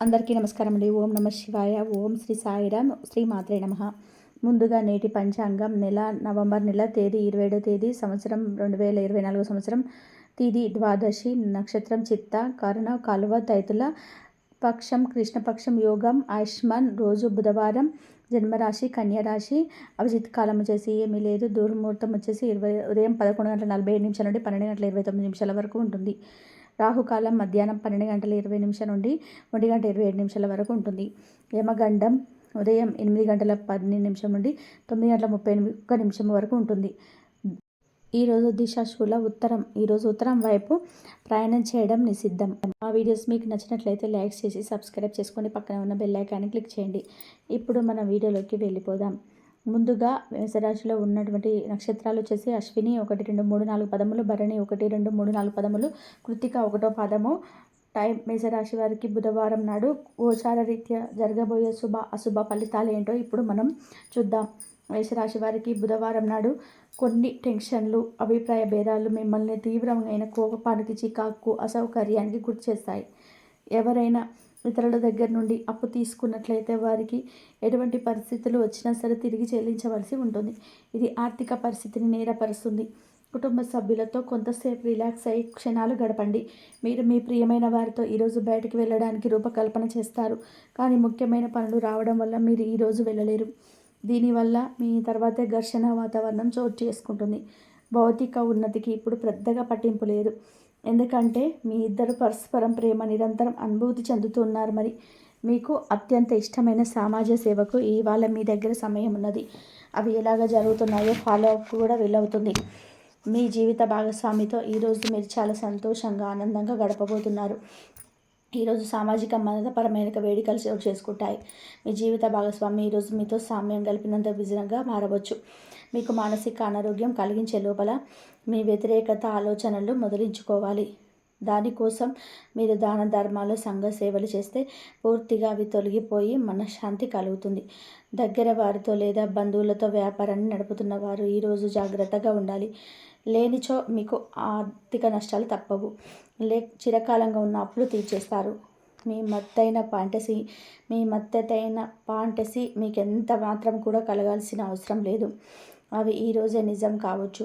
అందరికీ నమస్కారం అండి ఓం నమ శివాయ ఓం శ్రీ సాయిరామ్ శ్రీ మాత్రే నమ. ముందుగా నేటి పంచాంగం నెల నవంబర్ నెల తేదీ ఇరవై ఏడో తేదీ సంవత్సరం రెండు వేల ఇరవై నాలుగో సంవత్సరం. తేదీ ద్వాదశి నక్షత్రం చిత్త కరుణ కాలువ తైతుల పక్షం కృష్ణపక్షం యోగం ఆయుష్మాన్ రోజు బుధవారం జన్మరాశి కన్యరాశి అభిజిత్ కాలం వచ్చేసి ఏమీ లేదు. దూరముహూర్తం వచ్చేసి ఇరవై ఉదయం పదకొండు గంటల నలభై ఏడు నిమిషాల నుండి పన్నెండు గంటల ఇరవై తొమ్మిది నిమిషాల వరకు ఉంటుంది. రాహుకాలం మధ్యాహ్నం పన్నెండు గంటల ఇరవై నిమిషం నుండి ఒంటి గంట ఇరవై ఏడు నిమిషాల వరకు ఉంటుంది. యమగండం ఉదయం ఎనిమిది గంటల పన్నెండు నిమిషం నుండి తొమ్మిది గంటల ముప్పై ఒక్క నిమిషం వరకు ఉంటుంది. ఈరోజు దిశాశూల ఉత్తరం ఈరోజు ఉత్తరం వైపు ప్రయాణం చేయడం నిషిద్ధం. ఆ వీడియోస్ మీకు నచ్చినట్లయితే లైక్ చేసి సబ్స్క్రైబ్ చేసుకొని పక్కన ఉన్న బెల్ ఐకాన్ని క్లిక్ చేయండి. ఇప్పుడు మన వీడియోలోకి వెళ్ళిపోదాం. ముందుగా మేషరాశిలో ఉన్నటువంటి నక్షత్రాలు వచ్చేసి అశ్విని ఒకటి రెండు మూడు నాలుగు పదములు భరణి ఒకటి రెండు మూడు నాలుగు పదములు కృతిక ఒకటో పదము. టైం మేషరాశి వారికి బుధవారం నాడు గోచార రీత్యా జరగబోయే శుభ అశుభ ఫలితాలు ఏంటో ఇప్పుడు మనం చూద్దాం. మేషరాశి వారికి బుధవారం నాడు కొన్ని టెన్షన్లు అభిప్రాయ భేదాలు మిమ్మల్ని తీవ్రమైన కోపానికి చికాకు అసౌకర్యానికి గురి చేస్తాయి. ఎవరైనా ఇతరుల దగ్గర నుండి అప్పు తీసుకున్నట్లయితే వారికి ఎటువంటి పరిస్థితులు వచ్చినా సరే తిరిగి చెల్లించవలసి ఉంటుంది. ఇది ఆర్థిక పరిస్థితిని నేరపరుస్తుంది. కుటుంబ సభ్యులతో కొంతసేపు రిలాక్స్ అయ్యి క్షణాలు గడపండి. మీరు మీ ప్రియమైన వారితో ఈరోజు బయటికి వెళ్ళడానికి రూపకల్పన చేస్తారు. కానీ ముఖ్యమైన పనులు రావడం వల్ల మీరు ఈరోజు వెళ్ళలేరు. దీనివల్ల మీ తర్వాతే ఘర్షణ వాతావరణం చోటు చేసుకుంటుంది. భౌతిక ఉన్నతికి ఇప్పుడు పెద్దగా పట్టింపు లేదు. ఎందుకంటే మీ ఇద్దరు పరస్పరం ప్రేమ నిరంతరం అనుభూతి చెందుతున్నారు మరి. మీకు అత్యంత ఇష్టమైన సమాజ సేవకు ఇవాళ మీ దగ్గర సమయం ఉన్నది. అవి ఎలాగ జరుగుతున్నాయో ఫాలో అప్ కూడా వీలవుతుంది. మీ జీవిత భాగస్వామితో ఈరోజు మీరు చాలా సంతోషంగా ఆనందంగా గడపబోతున్నారు. ఈరోజు సామాజిక మతపరమైన వేడుకలు చేసుకుంటాయి. మీ జీవిత భాగస్వామి ఈరోజు మీతో సామ్యం కలిపినంత విజయంగా మారవచ్చు. మీకు మానసిక అనారోగ్యం కలిగించే లోపల మీ వ్యతిరేకత ఆలోచనలు మొదలించుకోవాలి. దానికోసం మీరు దాన ధర్మాలు సంఘ సేవలు చేస్తే పూర్తిగా అవి తొలగిపోయి మనశ్శాంతి కలుగుతుంది. దగ్గర వారితో లేదా బంధువులతో వ్యాపారాన్ని నడుపుతున్న వారు ఈరోజు జాగ్రత్తగా ఉండాలి. లేనిచో మీకు ఆర్థిక నష్టాలు తప్పవు. లే చిరకాలంగా ఉన్న అప్పులు తీర్చేస్తారు. మీ మత్తైన పాంటసి మీ మత్తైన పాంటసి మీకు ఎంత మాత్రం కూడా కలగాల్సిన అవసరం లేదు. అవి ఈరోజే నిజం కావచ్చు.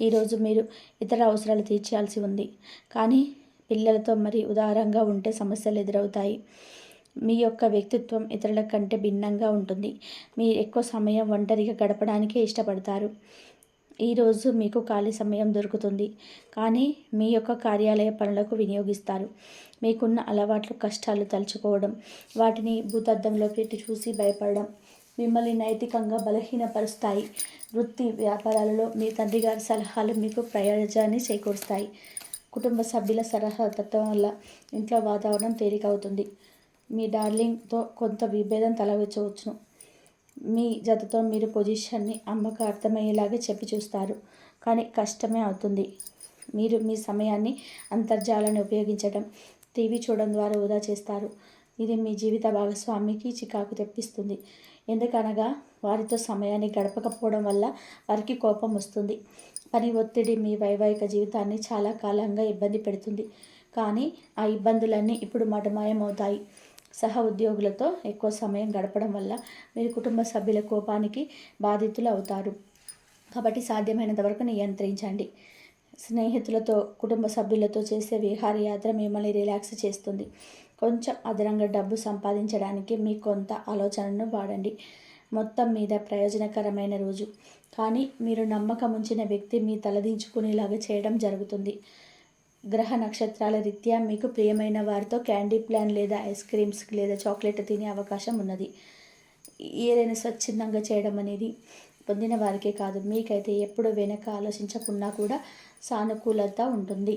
ఈరోజు మీరు ఇతర అవసరాలు తీర్చాల్సి ఉంది. కానీ పిల్లలతో మరి ఉదారంగా ఉంటే సమస్యలు ఎదురవుతాయి. మీ యొక్క వ్యక్తిత్వం ఇతరుల కంటే భిన్నంగా ఉంటుంది. మీరు ఎక్కువ సమయం ఒంటరిగా గడపడానికే ఇష్టపడతారు. ఈరోజు మీకు ఖాళీ సమయం దొరుకుతుంది. కానీ మీ యొక్క కార్యాలయ పనులకు వినియోగిస్తారు. మీకున్న అలవాట్లు కష్టాలు తలుచుకోవడం వాటిని భూతద్దంలో పెట్టి చూసి భయపడడం మిమ్మల్ని నైతికంగా బలహీనపరుస్తాయి. వృత్తి వ్యాపారాలలో మీ తండ్రి గారి సలహాలు మీకు ప్రయోజనాన్ని చేకూరుస్తాయి. కుటుంబ సభ్యుల సలహాతత్వం వల్ల ఇంట్లో వాతావరణం తేలికవుతుంది. మీ డార్లింగ్తో కొంత విభేదం తలవచ్చవచ్చును మీ జతతో మీరు పొజిషన్ని అమ్మకు అర్థమయ్యేలాగా చెప్పి చూస్తారు. కానీ కష్టమే అవుతుంది. మీరు మీ సమయాన్ని అంతర్జాలాన్ని ఉపయోగించడం టీవీ చూడడం ద్వారా వృధా చేస్తారు. ఇది మీ జీవిత భాగస్వామికి చికాకు తెప్పిస్తుంది. ఎందుకనగా వారితో సమయాన్ని గడపకపోవడం వల్ల వారికి కోపం వస్తుంది. పని ఒత్తిడి మీ వైవాహిక జీవితాన్ని చాలా కాలంగా ఇబ్బంది పెడుతుంది. కానీ ఆ ఇబ్బందులన్నీ ఇప్పుడు మటమాయమవుతాయి. సహ ఉద్యోగులతో ఎక్కువ సమయం గడపడం వల్ల మీరు కుటుంబ సభ్యుల కోపానికి బాధితులు అవుతారు. కాబట్టి సాధ్యమైనంత వరకు నియంత్రించండి. స్నేహితులతో కుటుంబ సభ్యులతో చేసే విహారయాత్ర మిమ్మల్ని రిలాక్స్ చేస్తుంది. కొంచెం అదనంగా డబ్బు సంపాదించడానికి మీ కొంత ఆలోచనను వాడండి. మొత్తం మీద ప్రయోజనకరమైన రోజు. కానీ మీరు నమ్మకం ఉంచిన వ్యక్తి మీ తలదించుకునేలాగా చేయడం జరుగుతుంది. గ్రహ నక్షత్రాల రీత్యా మీకు ప్రియమైన వారితో క్యాండీ ప్లాన్ లేదా ఐస్ క్రీమ్స్ లేదా చాక్లెట్ తినే అవకాశం ఉన్నది. ఏదైనా స్వచ్ఛందంగా చేయడం అనేది పొందిన వారికే కాదు. మీకైతే ఎప్పుడు వెనక ఆలోచించకుండా కూడా సానుకూలత ఉంటుంది.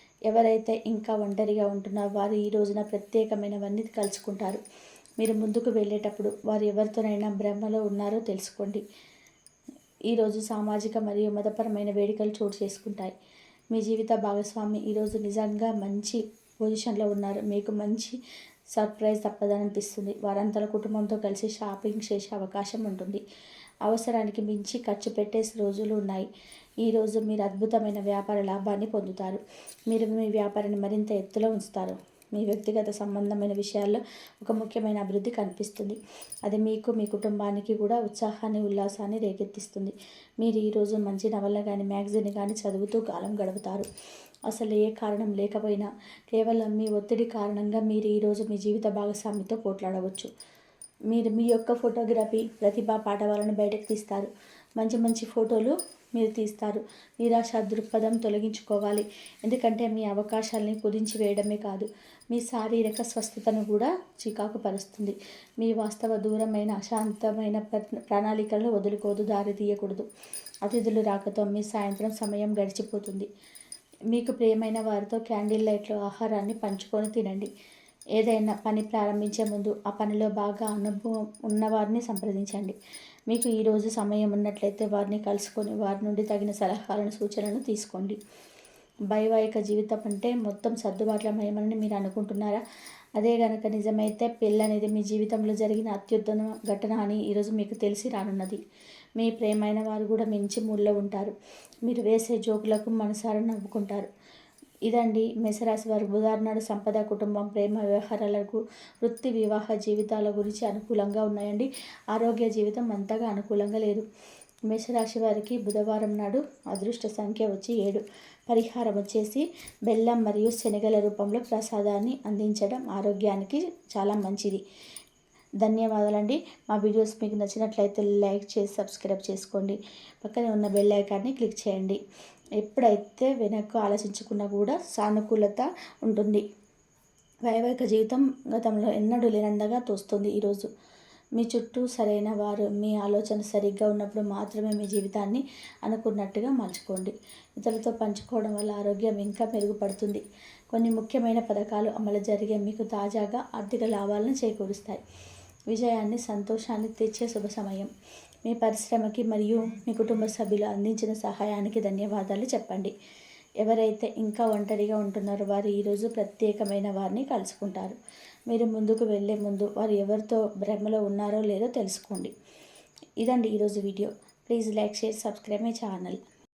ఎవరైతే ఇంకా ఒంటరిగా ఉంటున్నారో వారు ఈ రోజున ప్రత్యేకమైనవన్నీ కలుసుకుంటారు మీరు ముందుకు వెళ్ళేటప్పుడు వారు ఎవరితోనైనా బ్రహ్మలో ఉన్నారో తెలుసుకోండి. ఈరోజు సామాజిక మరియు మతపరమైన వేడుకలు చోటు చేసుకుంటాయి. మీ జీవిత భాగస్వామి ఈరోజు నిజంగా మంచి పొజిషన్లో ఉన్నారు. మీకు మంచి సర్ప్రైజ్ తప్పదనిపిస్తుంది. వారంతల కుటుంబంతో కలిసి షాపింగ్ చేసే అవకాశం ఉంటుంది. అవసరానికి మించి ఖర్చు పెట్టే రోజులు ఉన్నాయి. ఈరోజు మీరు అద్భుతమైన వ్యాపార లాభాన్ని పొందుతారు. మీరు మీ వ్యాపారాన్ని మరింత ఎత్తులో ఉంచుతారు. మీ వ్యక్తిగత సంబంధమైన విషయాల్లో ఒక ముఖ్యమైన అభివృద్ధి కనిపిస్తుంది. అది మీకు మీ కుటుంబానికి కూడా ఉత్సాహాన్ని ఉల్లాసాన్ని రేకెత్తిస్తుంది. మీరు ఈరోజు మంచి నవల కానీ మ్యాగజైన్ కానీ చదువుతూ కాలం గడుపుతారు. అసలు ఏ కారణం లేకపోయినా కేవలం మీ ఒత్తిడి కారణంగా మీరు ఈరోజు మీ జీవిత భాగస్వామితో పోట్లాడవచ్చు. మీరు మీ యొక్క ఫోటోగ్రఫీ ప్రతిభా పాఠవాలను బయటకు తీస్తారు. మంచి మంచి ఫోటోలు మీరు తీస్తారు. నిరాశ దృక్పథం తొలగించుకోవాలి. ఎందుకంటే మీ అవకాశాలని కుదించి వేయడమే కాదు మీ శారీరక స్వస్థతను కూడా చికాకు పరుస్తుంది. మీ వాస్తవ దూరమైన అశాంతమైన ప్రణాళికలను వదులుకోదు దారి తీయకూడదు. అతిథులు రాకతో మీ సాయంత్రం సమయం గడిచిపోతుంది. మీకు ప్రియమైన వారితో క్యాండిల్ లైట్లో ఆహారాన్ని పంచుకొని తినండి. ఏదైనా పని ప్రారంభించే ముందు ఆ పనిలో బాగా అనుభవం ఉన్నవారిని సంప్రదించండి. మీకు ఈరోజు సమయం ఉన్నట్లయితే వారిని కలుసుకొని వారి నుండి తగిన సలహాలను సూచనలను తీసుకోండి. వైవాహిక జీవితం అంటే మొత్తం సర్దుబాట్లమయమని మీరు అనుకుంటున్నారా? అదే కనుక నిజమైతే పెళ్ళి అనేది మీ జీవితంలో జరిగిన అత్యుత్తమ ఘటన అని ఈరోజు మీకు తెలిసి రానున్నది. మీ ప్రేమైన వారు కూడా మించి మూల్లో ఉంటారు. మీరు వేసే జోకులకు మనసారా నవ్వుకుంటారు. ఇదండి మేషరాశి వారు బుధవారం నాడు సంపద కుటుంబం ప్రేమ వ్యవహారాలకు వృత్తి వివాహ జీవితాల గురించి అనుకూలంగా ఉన్నాయండి. ఆరోగ్య జీవితం అంతగా అనుకూలంగా లేదు. మేషరాశి వారికి బుధవారం నాడు అదృష్ట సంఖ్య వచ్చి ఏడు. పరిహారం వచ్చేసి బెల్లం మరియు శనగల రూపంలో ప్రసాదాన్ని అందించడం ఆరోగ్యానికి చాలా మంచిది. ధన్యవాదాలండి. మా వీడియోస్ మీకు నచ్చినట్లయితే లైక్ చేసి సబ్స్క్రైబ్ చేసుకోండి. పక్కనే ఉన్న బెల్ ఐకాన్ని క్లిక్ చేయండి. ఎప్పుడైతే వెనక్కు ఆలోచించుకున్నా కూడా సానుకూలత ఉంటుంది. వైవాహిక జీవితం గతంలో ఎన్నడూ లేనందగా తోస్తుంది ఈరోజు. మీ చుట్టూ సరైన వారు మీ ఆలోచన సరిగ్గా ఉన్నప్పుడు మాత్రమే మీ జీవితాన్ని అనుకున్నట్టుగా మార్చుకోండి. ఇతరులతో పంచుకోవడం వల్ల ఆరోగ్యం ఇంకా మెరుగుపడుతుంది. కొన్ని ముఖ్యమైన పథకాలు అమలు జరిగే మీకు తాజాగా ఆర్థిక లాభాలను చేకూరుస్తాయి. విజయాన్ని సంతోషాన్ని తెచ్చే శుభ సమయం. మీ పరిశ్రమకి మరియు మీ కుటుంబ సభ్యులు అందించిన సహాయానికి ధన్యవాదాలు చెప్పండి. ఎవరైతే ఇంకా ఒంటరిగా ఉంటున్నారో వారు ఈరోజు ప్రత్యేకమైన వారిని కలుసుకుంటారు. మీరు ముందుకు వెళ్ళే ముందు వారు ఎవరితో భ్రమలో ఉన్నారో లేదో తెలుసుకోండి. ఇదండి ఈరోజు video. Please like share subscribe my channel.